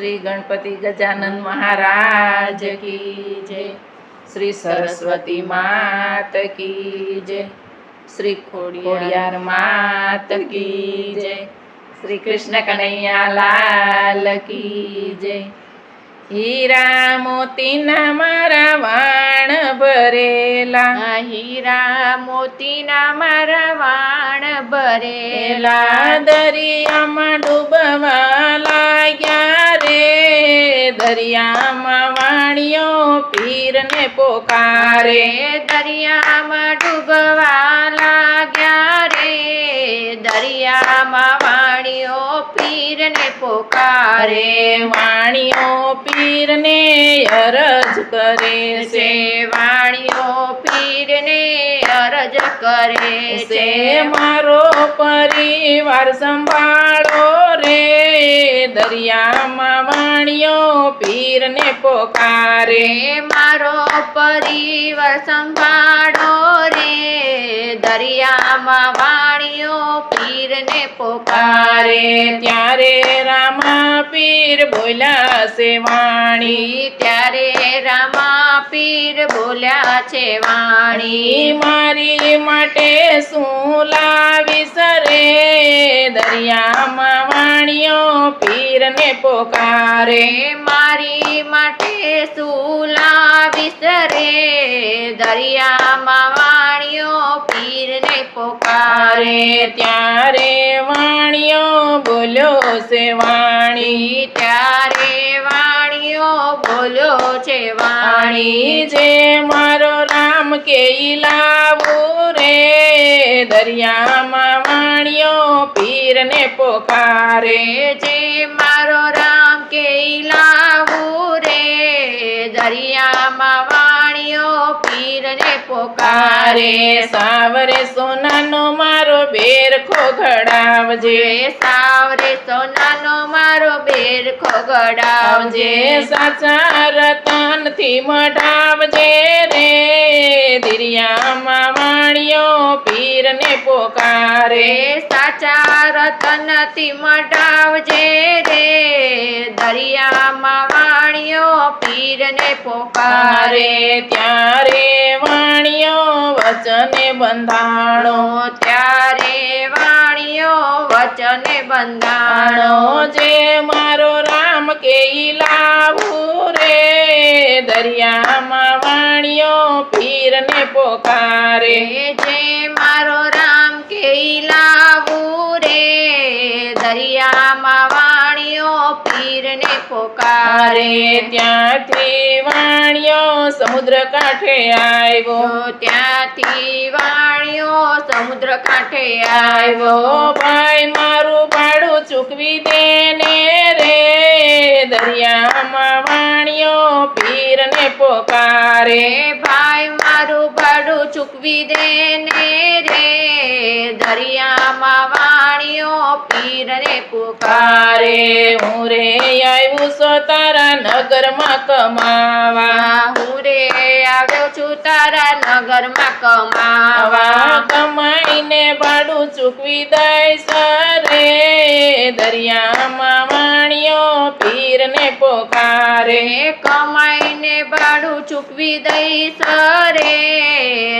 શ્રી ગણપતિ ગજાનન મહારાજ કી જય. શ્રી સરસ્વતી માત કી જય. શ્રી ખોડિયાર માત કી જય. શ્રી કૃષ્ણ કનૈયા લાલ કી જય. હીરા મોતીના મારા વાણ ભરેલા. હીરા મોતીના મારા વાણ ભરેલા. દરિયામાં ડૂબવા લાગ્યા. દરિયામાં વાણીઓ પીરને પોકારે. દરિયામાં ડૂબવા લાગ્યા રે. દરિયામાં વાણીઓ પીરને પોકારે. વાણિયો પીરને અરજ કરે છે. વાણિયો પીરને અરજ કરે છે. મારો પરિવાર સંભાળો રે. દરિયામાં વાણીઓ પીરને પોકારે. મારો પરિવાર સંભાળો રે. દરિયામાં વાણીઓ પીરને પોકારે. ત્યારે રામા પીર બોલ્યા છે વાણી. ત્યારે રામા પીર બોલ્યા છે વાણી. મારી માટે શું લાવીશ રે? દરિયામાં વાણીઓ પીરને પોકારે. મારી માટે શું લાવીશ રે? દરિયામાં વાણીઓ પીરને પોકારે. ત્યારે વાણીઓ બોલ્યો છે વાણી. ત્યારે બોલ્યો છે વાણી જે મારો રામ કે લાવું રે. દરિયામાં વાણીઓ પીરને પોકારે જે મારો રામ કે લાવું પોકારે સાવરે સોનાનો મારો બેરખો ઘડાવજે. સાવરે સોનાનો મારો બેર ઘડાવજે. સાચા રતનથી મઢાવજે રે. દિરિયામાં વાણિયો પીરને પોકારે. સાચા રતનથી મઢાવજે રે. દરિયામાં વાણિયો પીરને પોકારે. ત્યારે ત્યારે વાણીઓ વચને બંધાણો. ત્યારે વાણીઓ વચને બંધાણો. જે મારો રામ કે લાવું રે? દરિયામાં વાણીઓ પીરને પોકારે. જે મારો રામ કે પોકારે ત્યાંથી વાણીઓ સમુદ્ર કાંઠે આવ્યો. ત્યાંથી વાણિયો સમુદ્ર કાંઠે આવ્યો. ભાઈ મારું ભાડું ચૂકવી દેને રે. દરિયામાં વાણિયો પીરને પોકારે. ભાઈ મારું ભાડું ચૂકવી દે ને રે. દરિયામાં વાણીઓ પીરને પોકારે. કારે હું રે આવ્યું છો તારા નગરમાં કમાવા. હું રે આવ્યો છું તારા નગરમાં કમાવા. કમાઈને ભાડું ચૂકવી દઈશ રે દરિયામાં વાણીઓ પીરને પોકારે કમાઈને ભાડું ચૂકવી દઈશ રે દરિયામાં વાણીઓ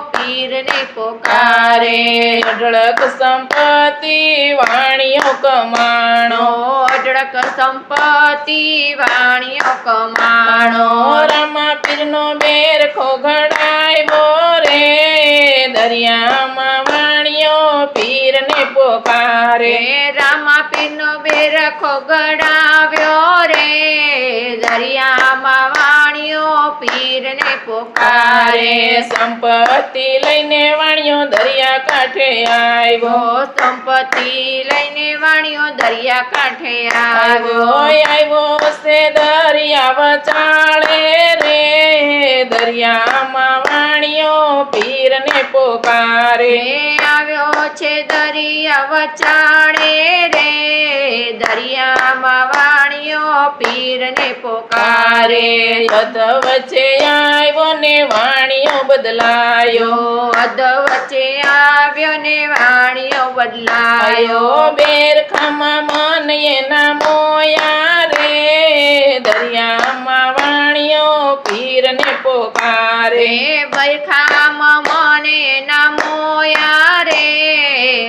પીરને પોકારે. કારે અઢળક સંપત્તિ વાણીઓ કમાણો. અઢળક સંપત્તિ વાણીઓ કમાણો. રામા પીરનો બેર ખોઘડાય બોરે દરિયામાં વાણીઓ પીરને પોકારે. રામા પીરનો બેર ખોઘડાવ્યો રે. દરિયામાં વાણિયો પીરને પોકારે. સંપત્તિ લઈને વાણિયો દરિયા કાંઠે આવ્યો. સંપત્તિ લઈને વાણિયો દરિયા કાંઠે આવ્યો. આવ્યો છે દરિયા વચાળે રે. દરિયામાં વાણીઓ પીરને પોકારે. આવ્યો છે દરિયા વચાળે રે. દરિયામાં વાણિયો પીરને પોકારે. અધ વચ્ચે આવ્યો ને વાણીઓ બદલાયો. અધ વચ્ચે આવ્યો ને વાણીઓ બદલાયો. બેરખામાં મન એના મોયા રે. દરિયામાં વાણિયો પીરને પોકારે. રે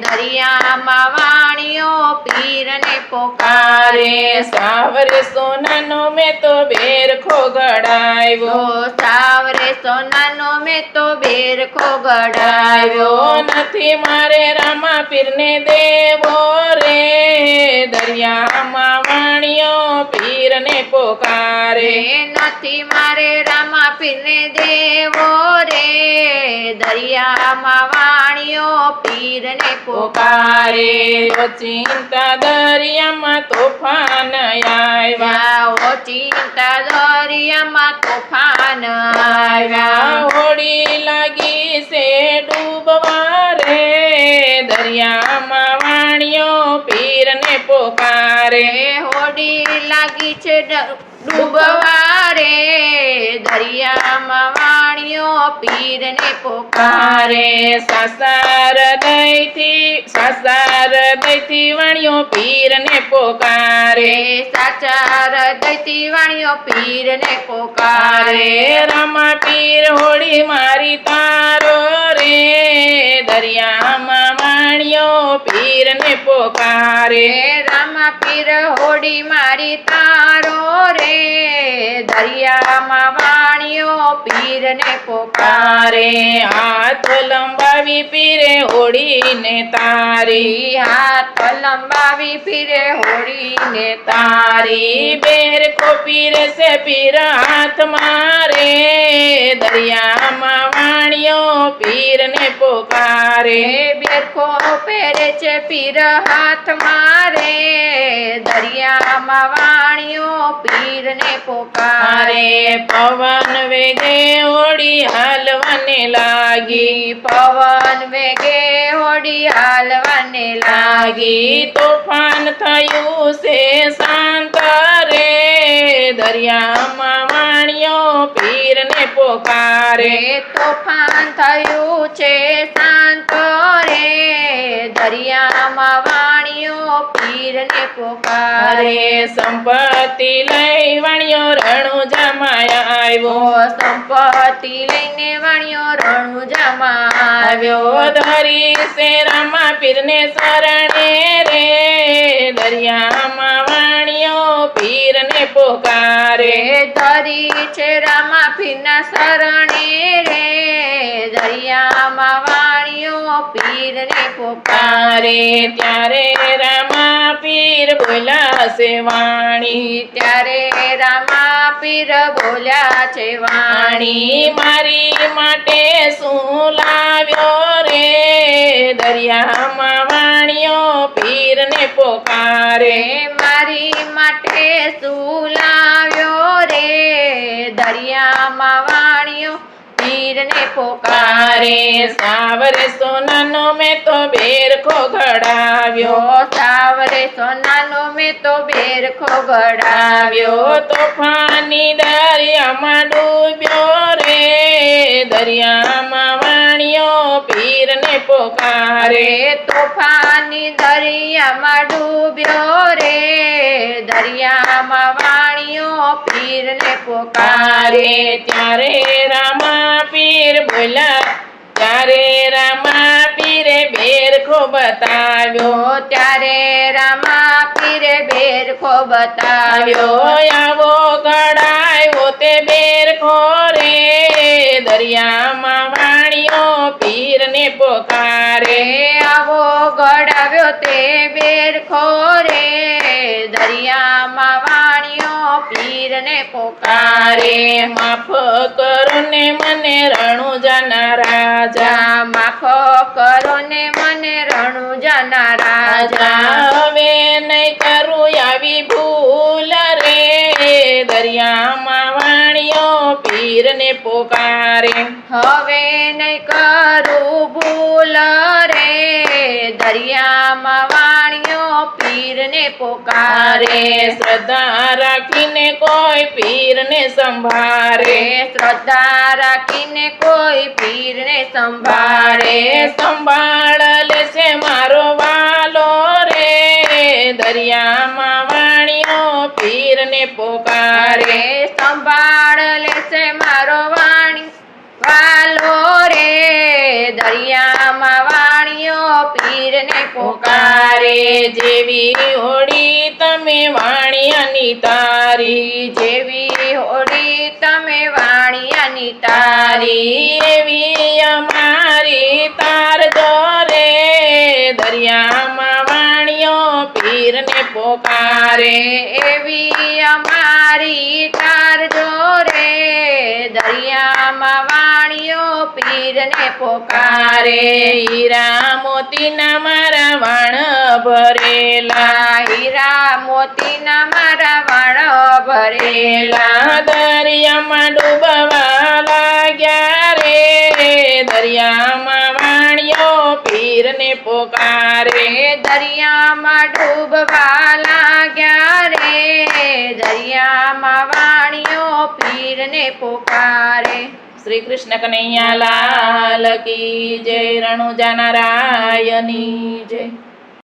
દરિયામાં વાણીઓ પીરને પોકારે. સાવરે સોનાનો મેં તો બેરખો ગડાવ્યો સાવરે સોનાનો મેં તો બેરખો આવ્યો નથી મારે રામા પીરને દેવો રે. દરિયામાં વાણીઓ પીરને પોકારે. નથી મારે રામા પીરને દેવો દરિયામાં વાણીઓ પીરને પોકારે. પોકારે ચિંતા દરિયામાં તોફાન આવ્યા. ઓ ચિંતા દરિયામાં તોફાન આવ્યા. હોડી લાગી છે ડૂબવા રે. દરિયામાં પીરને પોકારે. હોડી લાગી છે ડૂબવારે. દરિયામાં વાણિયો પીરને પોકારે. કારે સાસાર દઈથી સાસાર દઈથી વાણિયો પીરને પોકારે. સાચાર સાચા હૃદયથી વાણિયો પીરને પોકારે. રમા રામા પીર હોડી મારી તારો રે. દરિયામાં વાણિયો પીરને પોકારે. રામા પીર હોડી મારી તારો રે. દરિયામાં વાણિયો પીરને પોકારે. કારે હાથ લંબાવી પીરે હોડીને તારી. તારી હાથ લંબાવી પીરે હોડીને તારી. બેર કો પીરે સે પીર હાથ મારે. દરિયામાં વાણિયો પીરને પોકારે. રે બેરખો પહેરે છે પીર હાથ મારે દરિયામાં વાણિયો પીરને પોકારે. પવન વેગે ઓડી હાલવાને લાગી. પવન વેગે હોડી હાલવાને લાગી. લાગી તોફાન થયું છે શાંત રે દરિયામાં વાણિયો પીરને પોકારે. તોફાન થયું છે શાંત દરિયામાં વાણિયો પીરને પોકારે. સંપત્તિ લઈ વાણિયો રણુ જમાયા આવ્યો. સંપત્તિ લઈને વાણિયો રણુજામાં આવ્યો આવ્યો ધરી સે રામા પીરને શરણે રે. દરિયામાં વાણિયો પીરને પોકારે. ધરી છે રામા પીરના શરણે રે. દરિયામાં વાણીઓ પીરને પોકારે. કારે ત્યારે રામા પીર બોલ્યા છે વાણી. ત્યારે રામા પીર બોલ્યા છે વાણી મારી માટે શું લાવ્યો રે? દરિયામાં વાણિયો પીરને પોકારે. મારી માટે શું લાવ્યો રે? દરિયામાં વાણિયો પીરને પોકારે. કારે સાવરે સોનાનો મેં તો બેરખો ઘડાવ્યો. સાવરે સોનાનો મેં તો બેરખો ગડાવ્યો આવ્યો તોફાની દરિયામાં ડૂબ્યો રે. દરિયામાં વાણિયો પીરને પોકારે. તોફાની દરિયામાં ડૂબ્યો રે. દરિયામાં વાણિયો પીરને પોકારે. કારે ત્યારે રામા પીર બોલા ત્યારે રામા પીરે બેરખો બતાવ્યો. ત્યારે રામા પીરે બેરખો બતાવ્યો. આવો ગડાયો તે બેરખો રે. દરિયામાં પીરને પોકારે. આવો ગડાવ્યો તે બેર ખોરે દરિયામાં વાણિયો પીરને પોકારે. માફ કરો ને મને રણુજાના રાજા. માફ કરો ને મને રણુજાના રાજા. હવે નહીં કરું આવી ભૂલ પીરને પોકારે. હવે નહીં કરું ભૂલ રે. દરિયામાં વાણિયો પીરને પોકારે. શ્રદ્ધા રાખીને કોઈ પીરને સંભાળે. શ્રદ્ધા રાખીને કોઈ પીરને સંભાળે. સંભાળ લેશે મારો વાલો રે. દરિયામાં વાણિયો પીરને પોકારે રે સંભાળ લેશે મારો વાણી વાલો રે દરિયામાં વાણીઓ પીરને પોકારે, જેવી હોડી તમે વાણિયાની તારી જેવી હોડી તમે વાણિયાની તારી એવી અમારી તાર દોરે, દરિયામાં વાણીઓ પીરને પોકારે. પીરને પોકારે. કારે હીરા મોતીના મારા વાણ ભરેલા. હીરા મોતીના મારા વાણ ભરેલા. ભરેલા દરિયામાં ડૂબવા લાગ્યા રે. દરિયામાં વાણિયો પીરને પોકારે. દરિયામાં ડૂબવા લાગ્યા રે. દરિયામાં વાણિયો પીરને પોકારે. શ્રી કૃષ્ણ કનૈયા લાલ કી જય રણુજા નારાયણની જય.